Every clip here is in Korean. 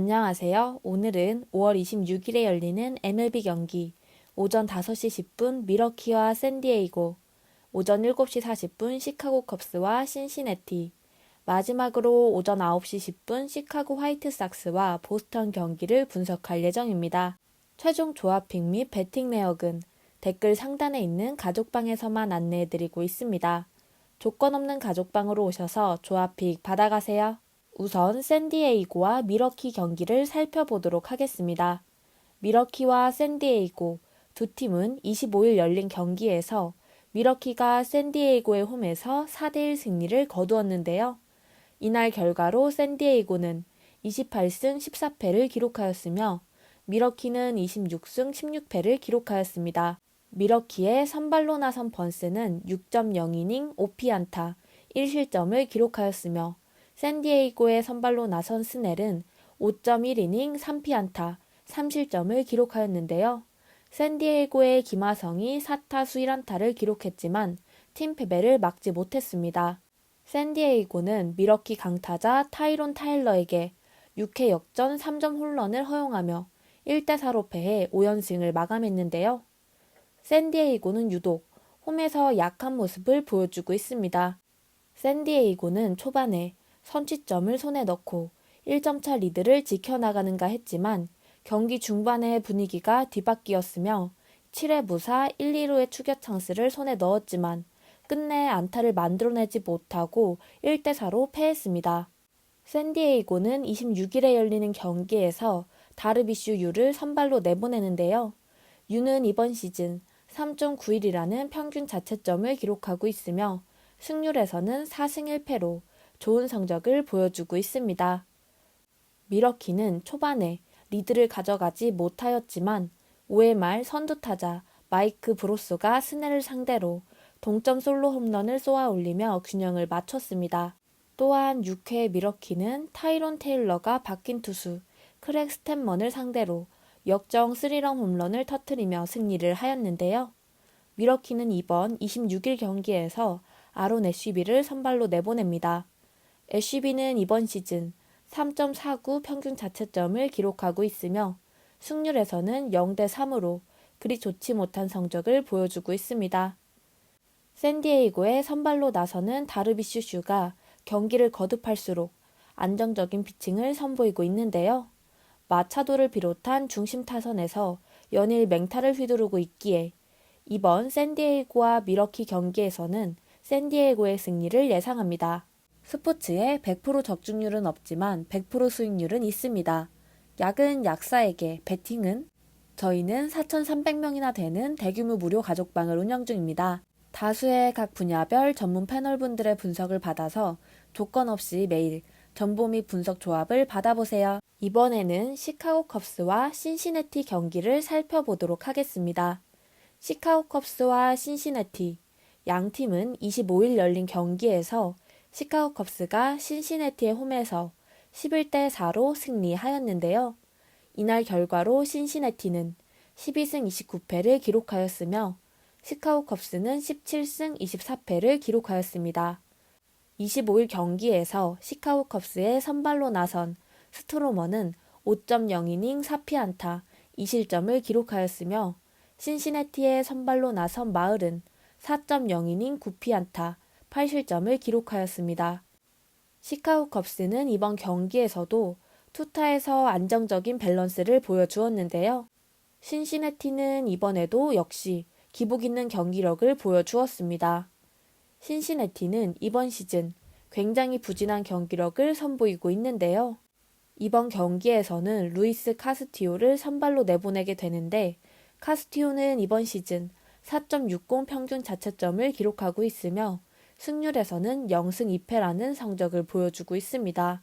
안녕하세요. 오늘은 5월 26일에 열리는 MLB 경기 오전 5시 10분 미러키와 샌디에이고 오전 7시 40분 시카고 컵스와 신시내티 마지막으로 오전 9시 10분 시카고 화이트삭스와 보스턴 경기를 분석할 예정입니다. 최종 조합픽 및 배팅 내역은 댓글 상단에 있는 가족방에서만 안내해드리고 있습니다. 조건 없는 가족방으로 오셔서 조합픽 받아가세요. 우선 샌디에이고와 미러키 경기를 살펴보도록 하겠습니다. 미러키와 샌디에이고 두 팀은 25일 열린 경기에서 미러키가 샌디에이고의 홈에서 4대1 승리를 거두었는데요. 이날 결과로 샌디에이고는 28승 14패를 기록하였으며 미러키는 26승 16패를 기록하였습니다. 미러키의 선발로 나선 번스는 6.0이닝 5피안타 1실점을 기록하였으며 샌디에이고의 선발로 나선 스넬은 5.1이닝 3피안타 3실점을 기록하였는데요. 샌디에이고의 김하성이 4타수 1안타를 기록했지만 팀 패배를 막지 못했습니다. 샌디에이고는 미러키 강타자 타이론 타일러에게 6회 역전 3점 홀런을 허용하며 1대4로 패해 5연승을 마감했는데요. 샌디에이고는 유독 홈에서 약한 모습을 보여주고 있습니다. 샌디에이고는 초반에 선취점을 손에 넣고 1점 차 리드를 지켜나가는가 했지만 경기 중반의 분위기가 뒤바뀌었으며 7회 무사 1, 2루의 추격 찬스를 손에 넣었지만 끝내 안타를 만들어내지 못하고 1대4로 패했습니다. 샌디에이고는 26일에 열리는 경기에서 다르비슈 유를 선발로 내보내는데요. 유는 이번 시즌 3.91이라는 평균 자체점을 기록하고 있으며 승률에서는 4승 1패로 좋은 성적을 보여주고 있습니다. 미러키는 초반에 리드를 가져가지 못하였지만 5회 말 선두 타자 마이크 브로스가 스넬을 상대로 동점 솔로 홈런을 쏘아 올리며 균형을 맞췄습니다. 또한 6회 미러키는 타이론 테일러가 바뀐 투수 크랙 스탠먼을 상대로 역정 3런 홈런을 터트리며 승리를 하였는데요. 미러키는 이번 26일 경기에서 아론 애쉬비를 선발로 내보냅니다. 애쉬비는 이번 시즌 3.49 평균 자체점을 기록하고 있으며 승률에서는 0대 3으로 그리 좋지 못한 성적을 보여주고 있습니다. 샌디에이고의 선발로 나서는 다르비슈 슈가 경기를 거듭할수록 안정적인 피칭을 선보이고 있는데요. 마차도를 비롯한 중심 타선에서 연일 맹타를 휘두르고 있기에 이번 샌디에이고와 미러키 경기에서는 샌디에이고의 승리를 예상합니다. 스포츠에 100% 적중률은 없지만 100% 수익률은 있습니다. 약은 약사에게, 베팅은 저희는 4,300명이나 되는 대규모 무료 가족방을 운영 중입니다. 다수의 각 분야별 전문 패널분들의 분석을 받아서 조건 없이 매일 정보 및 분석 조합을 받아보세요. 이번에는 시카고 컵스와 신시내티 경기를 살펴보도록 하겠습니다. 시카고 컵스와 신시내티 양 팀은 25일 열린 경기에서 시카고 컵스가 신시내티의 홈에서 11대 4로 승리하였는데요. 이날 결과로 신시내티는 12승 29패를 기록하였으며 시카고 컵스는 17승 24패를 기록하였습니다. 25일 경기에서 시카고 컵스의 선발로 나선 스트로머는 5.0이닝 4피안타 2실점을 기록하였으며 신시내티의 선발로 나선 마을은 4.0이닝 9피안타 8실점을 기록하였습니다. 시카고 컵스는 이번 경기에서도 투타에서 안정적인 밸런스를 보여주었는데요. 신시내티는 이번에도 역시 기복 있는 경기력을 보여주었습니다. 신시내티는 이번 시즌 굉장히 부진한 경기력을 선보이고 있는데요. 이번 경기에서는 루이스 카스티오를 선발로 내보내게 되는데 카스티오는 이번 시즌 4.60 평균 자체점을 기록하고 있으며 승률에서는 0승 2패라는 성적을 보여주고 있습니다.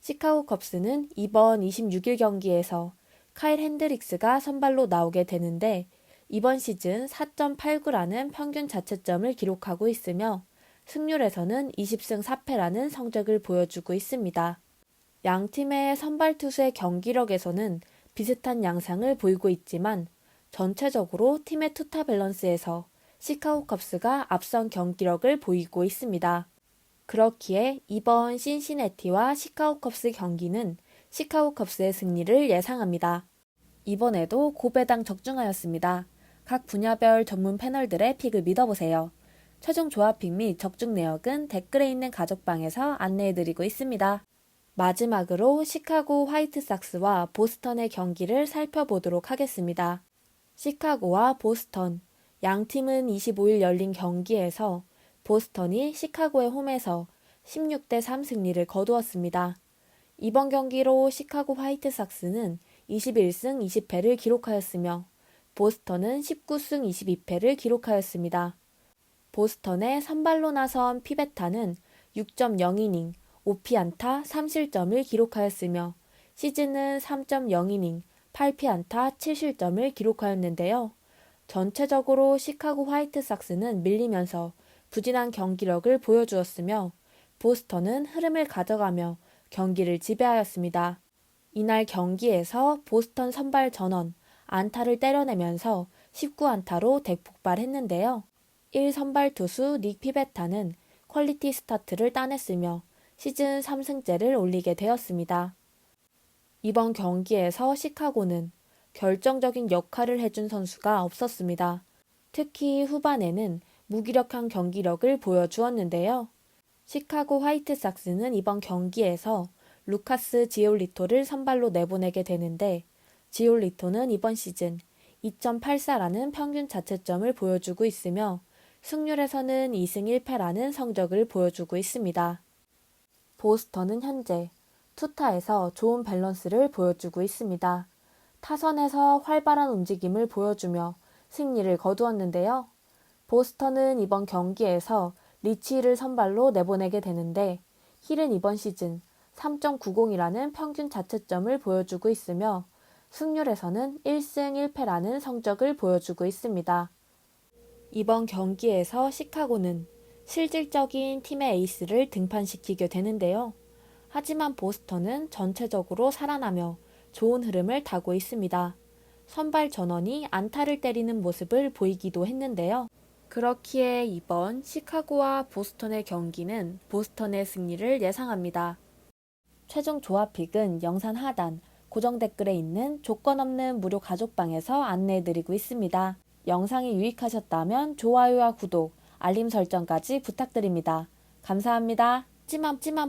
시카고 컵스는 이번 26일 경기에서 카일 핸드릭스가 선발로 나오게 되는데 이번 시즌 4.89라는 평균 자체점을 기록하고 있으며 승률에서는 20승 4패라는 성적을 보여주고 있습니다. 양 팀의 선발 투수의 경기력에서는 비슷한 양상을 보이고 있지만 전체적으로 팀의 투타 밸런스에서 시카고 컵스가 앞선 경기력을 보이고 있습니다. 그렇기에 이번 신시내티와 시카고 컵스 경기는 시카고 컵스의 승리를 예상합니다. 이번에도 고배당 적중하였습니다. 각 분야별 전문 패널들의 픽을 믿어보세요. 최종 조합픽 및 적중 내역은 댓글에 있는 가족방에서 안내해드리고 있습니다. 마지막으로 시카고 화이트삭스와 보스턴의 경기를 살펴보도록 하겠습니다. 시카고와 보스턴, 양 팀은 25일 열린 경기에서 보스턴이 시카고의 홈에서 16대 3 승리를 거두었습니다. 이번 경기로 시카고 화이트삭스는 21승 20패를 기록하였으며 보스턴은 19승 22패를 기록하였습니다. 보스턴의 선발로 나선 피베타는 6.0이닝, 5피안타 3실점을 기록하였으며 시즌은 3.0이닝, 8피안타 7실점을 기록하였는데요. 전체적으로 시카고 화이트삭스는 밀리면서 부진한 경기력을 보여주었으며 보스턴은 흐름을 가져가며 경기를 지배하였습니다. 이날 경기에서 보스턴 선발 전원 안타를 때려내면서 19안타로 대폭발했는데요. 1선발 투수 닉 피베타는 퀄리티 스타트를 따냈으며 시즌 3승째를 올리게 되었습니다. 이번 경기에서 시카고는 결정적인 역할을 해준 선수가 없었습니다. 특히 후반에는 무기력한 경기력을 보여주었는데요. 시카고 화이트삭스는 이번 경기에서 루카스 지올리토를 선발로 내보내게 되는데 지올리토는 이번 시즌 2.84라는 평균 자체점을 보여주고 있으며 승률에서는 2승 1패라는 성적을 보여주고 있습니다. 보스턴은 현재 투타에서 좋은 밸런스를 보여주고 있습니다. 타선에서 활발한 움직임을 보여주며 승리를 거두었는데요. 보스턴은 이번 경기에서 리치를 선발로 내보내게 되는데 힐은 이번 시즌 3.90이라는 평균 자체점을 보여주고 있으며 승률에서는 1승 1패라는 성적을 보여주고 있습니다. 이번 경기에서 시카고는 실질적인 팀의 에이스를 등판시키게 되는데요. 하지만 보스턴은 전체적으로 살아나며 좋은 흐름을 타고 있습니다. 선발 전원이 안타를 때리는 모습을 보이기도 했는데요. 그렇기에 이번 시카고와 보스턴의 경기는 보스턴의 승리를 예상합니다. 최종 조합픽은 영상 하단 고정 댓글에 있는 조건 없는 무료 가족방에서 안내해드리고 있습니다. 영상이 유익하셨다면 좋아요와 구독, 알림 설정까지 부탁드립니다. 감사합니다. 찜함 찜함